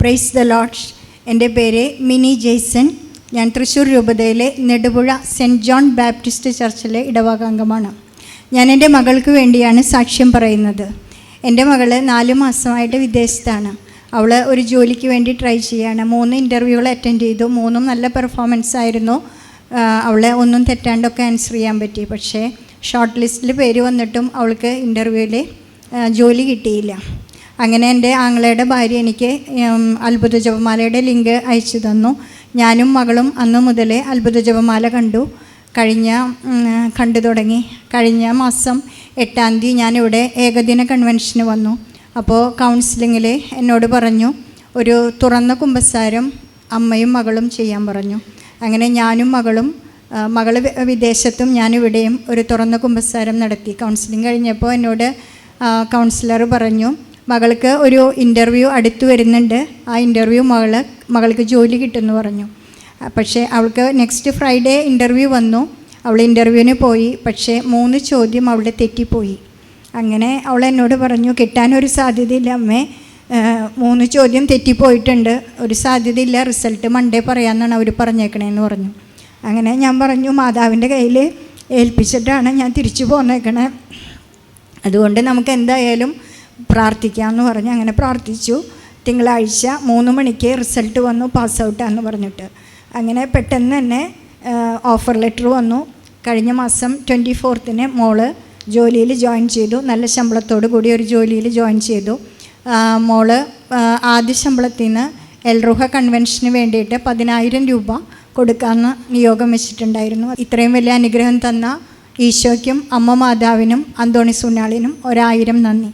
Praise the lords എന്റെ പേര് mini Jason. ഞാൻ തൃശ്ശൂർ രൂപതയിലെ നെടുപുഴ സെന്റ് ജോൺ ബാപ്റ്റിസ്റ്റ് ചർച്ചിലെ ഇടവകാംഗമാണ്. ഞാൻ എന്റെ മകൾക്ക് വേണ്ടിയാണ് സാക്ഷ്യം പറയുന്നത്. എന്റെ മകൾ നാല് മാസമായിട്ട് വിദേശത്താണ്. അവൾ ഒരു ജോലിക്ക് വേണ്ടി ട്രൈ ചെയ്യാണ്. മൂന്ന് ഇന്റർവ്യൂകൾ അറ്റൻഡ് ചെയ്തു. മൂന്നും നല്ല പെർഫോമൻസ് ആയിരുന്നു. അവളെ ഒന്നും തെറ്റാണ്ടൊക്കെ ആൻസർ ചെയ്യാൻ പറ്റി. പക്ഷേ ഷോർട്ട് ലിസ്റ്റിൽ പേര് വന്നിട്ടും അവൾക്ക് ഇന്റർവ്യൂവിൽ ജോലി കിട്ടിയില്ല. അങ്ങനെ എന്റെ ആങ്ങളയുടെ ഭാര്യ എനിക്ക് അത്ഭുത ജപമാലയുടെ ലിങ്ക് അയച്ചു തന്നു. ഞാനും മകളും അന്ന് മുതലേ അത്ഭുത ജപമാല കണ്ടു. കഴിഞ്ഞ കണ്ടു തുടങ്ങി. കഴിഞ്ഞ മാസം എട്ടാം തീയതി ഞാനിവിടെ ഏകദിന കൺവെൻഷന് വന്നു. അപ്പോൾ കൗൺസിലിങ്ങിൽ എന്നോട് പറഞ്ഞു ഒരു തുറന്ന കുമ്പസാരം അമ്മയും മകളും ചെയ്യാൻ പറഞ്ഞു. അങ്ങനെ ഞാനും മകളും മകൾ വിദേശത്തും ഞാനിവിടെയും ഒരു തുറന്ന കുമ്പസാരം നടത്തി. കൗൺസിലിംഗ് കഴിഞ്ഞപ്പോൾ എന്നോട് കൗൺസിലർ പറഞ്ഞു മകൾക്ക് ഒരു ഇന്റർവ്യൂ അടുത്ത് വരുന്നുണ്ട്. ആ ഇന്റർവ്യൂ മകൾ മകൾക്ക് ജോലി കിട്ടുമെന്ന് പറഞ്ഞു. പക്ഷേ അവൾക്ക് നെക്സ്റ്റ് ഫ്രൈഡേ ഇന്റർവ്യൂ വന്നു. അവൾ ഇന്റർവ്യൂവിന് പോയി. പക്ഷേ മൂന്ന് ചോദ്യം അവളുടെ തെറ്റിപ്പോയി. അങ്ങനെ അവൾ എന്നോട് പറഞ്ഞു കിട്ടാനൊരു സാധ്യതയില്ല അമ്മേ. മൂന്ന് ചോദ്യം തെറ്റിപ്പോയിട്ടുണ്ട്. ഒരു സാധ്യതയില്ല. റിസൾട്ട് മൺഡേ പറയാമെന്നാണ് അവർ പറഞ്ഞേക്കണേന്ന് പറഞ്ഞു. അങ്ങനെ ഞാൻ പറഞ്ഞു മാതാവിന്റെ കയ്യിൽ ഏൽപ്പിച്ചിട്ടാണ് ഞാൻ തിരിച്ചു പോന്നേക്കണേ. അതുകൊണ്ട് നമുക്ക് എന്തായാലും പ്രാർത്ഥിക്കാമെന്ന് പറഞ്ഞ് അങ്ങനെ പ്രാർത്ഥിച്ചു. തിങ്കളാഴ്ച മൂന്ന് മണിക്ക് റിസൾട്ട് വന്നു പാസ് ഔട്ടാന്ന് പറഞ്ഞിട്ട്. അങ്ങനെ പെട്ടെന്ന് തന്നെ ഓഫർ ലെറ്റർ വന്നു. കഴിഞ്ഞ മാസം ട്വന്റി ഫോർത്തിന് മോൾ ജോലിയിൽ ജോയിൻ ചെയ്തു. നല്ല ശമ്പളത്തോടു കൂടി ഒരു ജോലിയിൽ ജോയിൻ ചെയ്തു. മോൾ ആദ്യ ശമ്പളത്തിൽ നിന്ന് എൽറുഹ കൺവെൻഷന് വേണ്ടിയിട്ട് പതിനായിരം രൂപ കൊടുക്കാമെന്ന് നിയോഗം വെച്ചിട്ടുണ്ടായിരുന്നു. ഇത്രയും വലിയ അനുഗ്രഹം തന്ന ഈശോയ്ക്കും അമ്മ മാതാവിനും അന്തോണി സുനാളിനും ഒരായിരം നന്ദി.